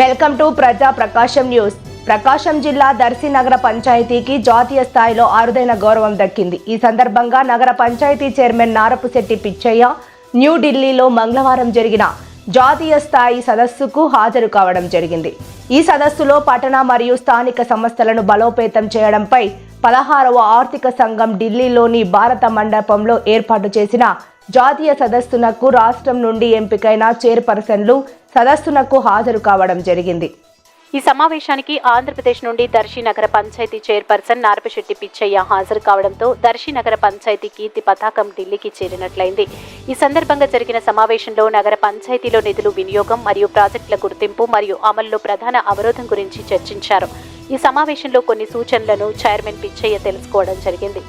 Welcome to ప్రజా ప్రకాశం news. ప్రకాశం జిల్లా దర్శి నగర పంచాయతీకి జాతీయ స్థాయిలో అరుదైన గౌరవం దక్కింది. ఈ సందర్భంగా నగర పంచాయతీ చైర్మన్ నారపుశెట్టి పిచ్చయ్య న్యూఢిల్లీలో మంగళవారం జరిగిన జాతీయ స్థాయి సదస్సుకు హాజరు కావడం జరిగింది. ఈ సదస్సులో పట్టణ మరియు స్థానిక సంస్థలను బలోపేతం చేయడంపై పదహారవ ఆర్థిక సంఘం ఢిల్లీలోని భారత మండపంలో ఏర్పాటు చేసిన జాతీయ సదస్సునకు రాష్ట్రం నుండి ఎంపికైన చైర్పర్సన్లు సదస్సునకు హాజరు కావడం జరిగింది. ఈ సమావేశానికి ఆంధ్రప్రదేశ్ నుండి దర్శి నగర పంచాయతీ చైర్పర్సన్ నారపశెట్టి పిచ్చయ్య హాజరు కావడంతో దర్శి నగర పంచాయతీ కీర్తి పతాకం ఢిల్లీకి చేరినట్లయింది. ఈ సందర్భంగా జరిగిన సమావేశంలో నగర పంచాయతీలో నిధులు వినియోగం మరియు ప్రాజెక్టుల గుర్తింపు మరియు అమల్లో ప్రధాన అవరోధం గురించి చర్చించారు. ఈ సమావేశంలో కొన్ని సూచనలను చైర్మన్ పిచ్చయ్య తెలుసుకోవడం జరిగింది.